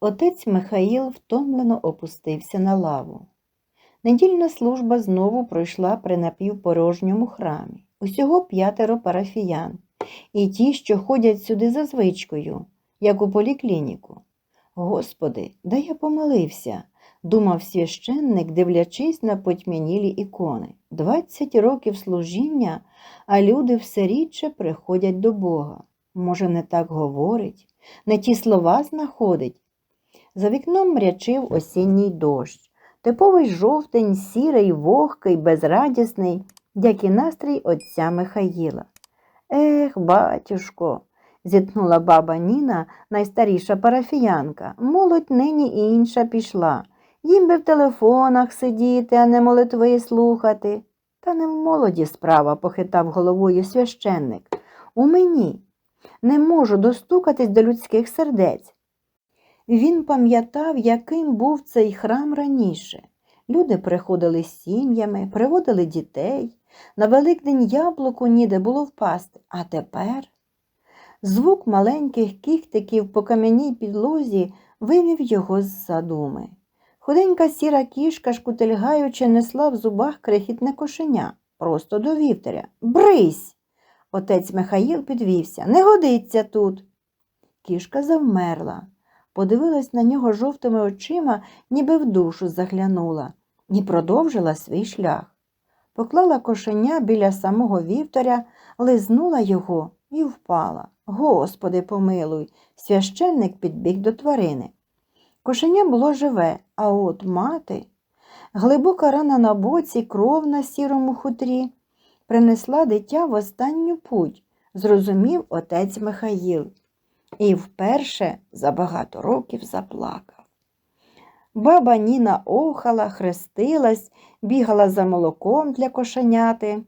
Отець Михаїл втомлено опустився на лаву. Недільна служба знову пройшла при напівпорожньому храмі. Усього п'ятеро парафіян, і ті, що ходять сюди за звичкою, як у поліклініку. Господи, де я помилився, думав священник, дивлячись на потьмянілі ікони. Двадцять років служіння, а люди все рідше приходять до Бога. Може, не так говорить, не ті слова знаходить. За вікном мрячив осінній дощ. Типовий жовтень, сірий, вогкий, безрадісний, як і настрій отця Михаїла. Ех, батюшко, зітхнула баба Ніна, найстаріша парафіянка. Молодь нині інша пішла. Їм би в телефонах сидіти, а не молитви слухати. Та не в молоді справа, похитав головою священник. У мені не можу достукатись до людських сердець. Він пам'ятав, яким був цей храм раніше. Люди приходили з сім'ями, приводили дітей. На Великдень яблуку ніде було впасти. А тепер звук маленьких кіхтиків по кам'яній підлозі вивів його з задуми. Худенька сіра кішка, шкутильгаючи, несла в зубах крихітне кошеня, просто до вівтаря. Брись! Отець Михаїл підвівся. Не годиться тут. Кішка завмерла, подивилась на нього жовтими очима, ніби в душу заглянула, і продовжила свій шлях. Поклала кошеня біля самого вівтаря, лизнула його і впала. Господи, помилуй, священник підбіг до тварини. Кошеня було живе, а от мати, глибока рана на боці, кров на сірому хутрі, принесла дитя в останню путь, зрозумів отець Михаїл. І вперше за багато років заплакав. Баба Ніна охала, хрестилась, бігала за молоком для кошеняти,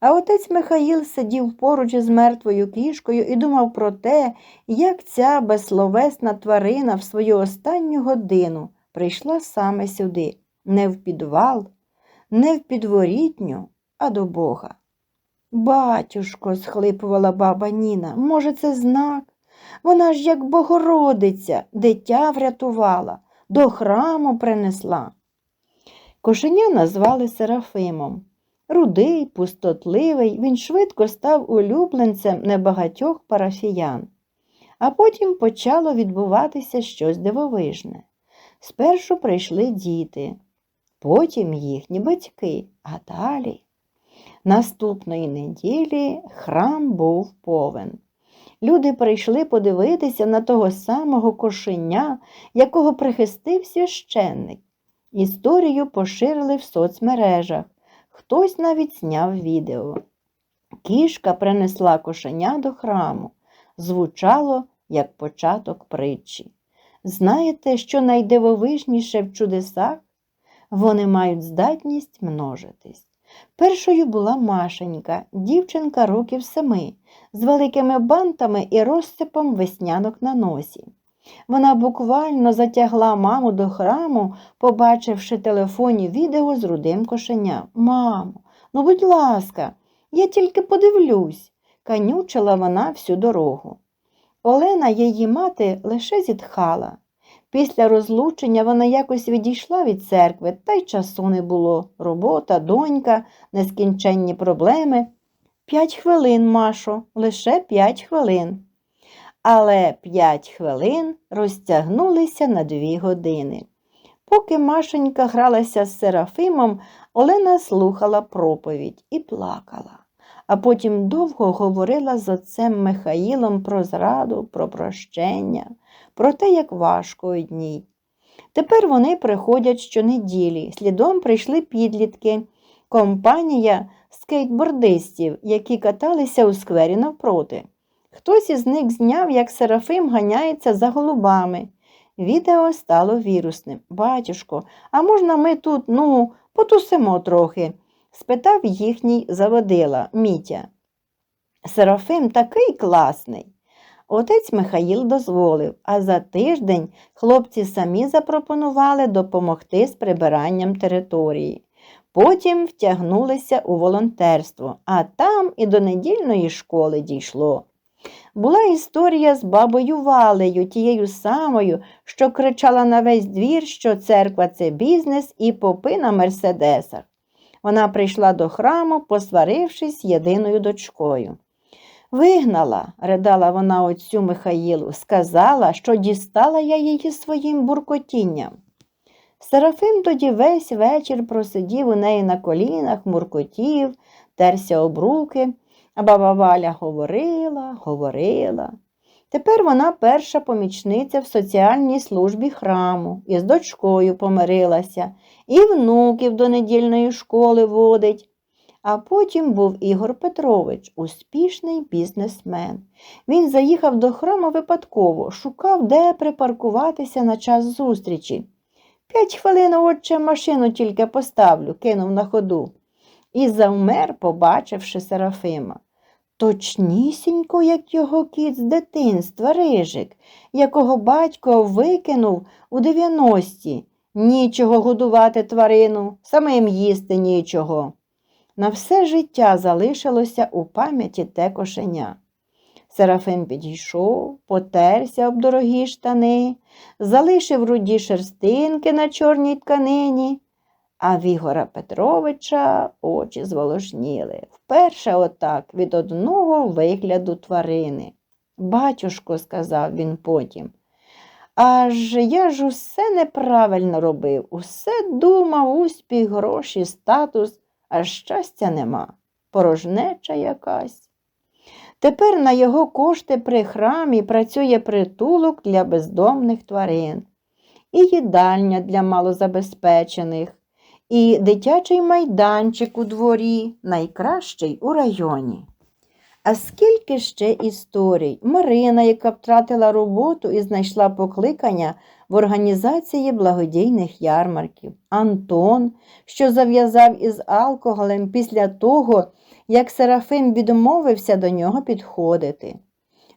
а отець Михаїл сидів поруч із мертвою кішкою і думав про те, як ця безсловесна тварина в свою останню годину прийшла саме сюди, не в підвал, не в підворітню, а до Бога. Батюшко, схлипувала баба Ніна, може, це знак? Вона ж, як Богородиця, дитя врятувала, до храму принесла. Кошеня назвали Серафимом. Рудий, пустотливий, він швидко став улюбленцем небагатьох парафіян. А потім почало відбуватися щось дивовижне. Спершу прийшли діти, потім їхні батьки, а далі. Наступної неділі храм був повен. Люди прийшли подивитися на того самого кошеня, якого прихистив священник. Історію поширили в соцмережах. Хтось навіть зняв відео. Кішка принесла кошеня до храму. Звучало, як початок притчі. Знаєте, що найдивовижніше в чудесах? Вони мають здатність множитись. Першою була Машенька, дівчинка років семи, з великими бантами і розсипом веснянок на носі. Вона буквально затягла маму до храму, побачивши телефоні відео з рудим кошеням. Мамо, ну, будь ласка, я тільки подивлюсь, канючила вона всю дорогу. Олена, її мати, лише зітхала. Після розлучення вона якось відійшла від церкви, та й часу не було. Робота, донька, нескінченні проблеми. П'ять хвилин, Машо, лише п'ять хвилин. Але п'ять хвилин розтягнулися на дві години. Поки Машенька гралася з Серафимом, Олена слухала проповідь і плакала, а потім довго говорила з отцем Михаїлом про зраду, про прощення, про те, як важко одній. Тепер вони приходять щонеділі, слідом прийшли підлітки, компанія скейтбордистів, які каталися у сквері навпроти. Хтось із них зняв, як Серафим ганяється за голубами. Відео стало вірусним. Батюшко, а можна ми тут, ну, потусимо трохи? Спитав їхній заводила Мітя. Серафим такий класний. Отець Михаїл дозволив, а за тиждень хлопці самі запропонували допомогти з прибиранням території. Потім втягнулися у волонтерство, а там і до недільної школи дійшло. Була історія з бабою Валею, тією самою, що кричала на весь двір, що церква це бізнес і попи на мерседесах. Вона прийшла до храму, посварившись єдиною дочкою. Вигнала, ридала вона отцю Михаїлу, сказала, що дістала я її своїм буркотінням. Серафим тоді весь вечір просидів у неї на колінах, муркотів, терся об руки, а баба Валя говорила, говорила. Тепер вона перша помічниця в соціальній службі храму, і з дочкою помирилася, і внуків до недільної школи водить. А потім був Ігор Петрович, успішний бізнесмен. Він заїхав до храму випадково, шукав, де припаркуватися на час зустрічі. П'ять хвилин, отче, машину тільки поставлю, кинув на ходу. І завмер, побачивши Серафима. Точнісінько, як його кіт з дитинства, рижик, якого батько викинув у 90-ті. Нічого годувати тварину, самим їсти нічого. На все життя залишилося у пам'яті те кошеня. Серафим підійшов, потерся об дорогі штани, залишив руді шерстинки на чорній тканині, а в Ігора Петровича очі зволожніли, вперше отак від одного вигляду тварини. Батюшко, сказав він потім, аж я ж усе неправильно робив, усе думав, успіх, гроші, статус, а щастя нема, порожнеча якась. Тепер на його кошти при храмі працює притулок для бездомних тварин, і їдальня для малозабезпечених, і дитячий майданчик у дворі, найкращий у районі. А скільки ще історій? Марина, яка втратила роботу і знайшла покликання в організації благодійних ярмарків, Антон, що зав'язав із алкоголем після того, як Серафим відмовився до нього підходити.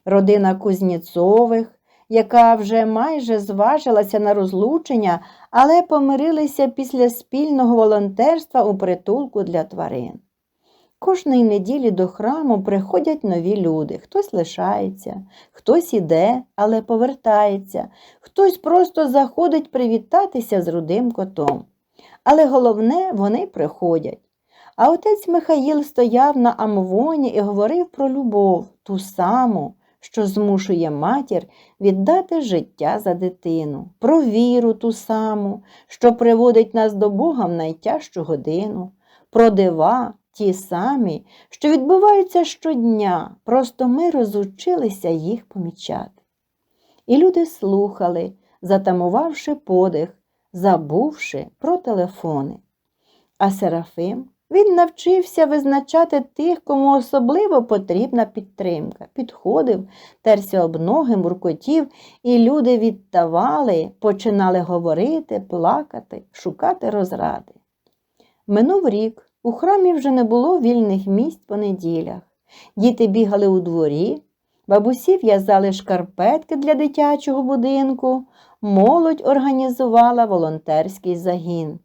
Родина Кузніцових, яка вже майже зважилася на розлучення, але помирилися після спільного волонтерства у притулку для тварин. Кожної неділі до храму приходять нові люди. Хтось лишається, хтось іде, але повертається, хтось просто заходить привітатися з рудим котом. Але головне, вони приходять. А отець Михаїл стояв на амвоні і говорив про любов, ту саму, що змушує матір віддати життя за дитину, про віру ту саму, що приводить нас до Бога в найтяжчу годину, про дива, ті самі, що відбуваються щодня, просто ми розучилися їх помічати. І люди слухали, затамувавши подих, забувши про телефони. А Серафим він навчився визначати тих, кому особливо потрібна підтримка. Підходив, терся об ноги, муркотів, і люди відтавали, починали говорити, плакати, шукати розради. Минув рік. У храмі вже не було вільних місць по неділях. Діти бігали у дворі, бабусі в'язали шкарпетки для дитячого будинку, молодь організувала волонтерський загін.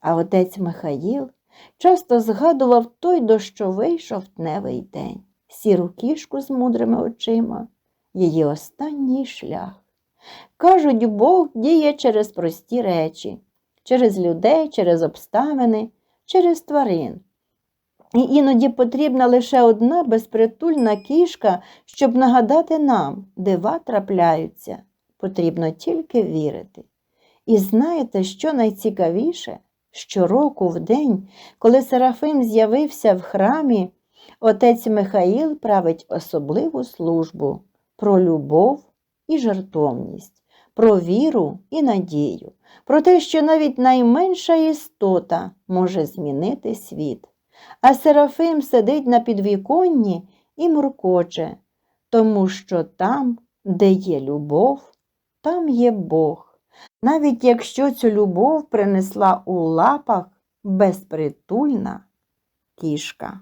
А отець Михаїл часто згадував той дощовий жовтневий день, сіру кішку з мудрими очима, її останній шлях. Кажуть, Бог діє через прості речі, через людей, через обставини через тварин. І іноді потрібна лише одна безпритульна кішка, щоб нагадати нам, дива трапляються, потрібно тільки вірити. І знаєте, що найцікавіше? Щороку в день, коли Серафим з'явився в храмі, отець Михаїл править особливу службу про любов і жертовність, про віру і надію, про те, що навіть найменша істота може змінити світ. А Серафим сидить на підвіконні і муркоче, тому що там, де є любов, там є Бог. Навіть якщо цю любов принесла у лапах безпритульна кішка.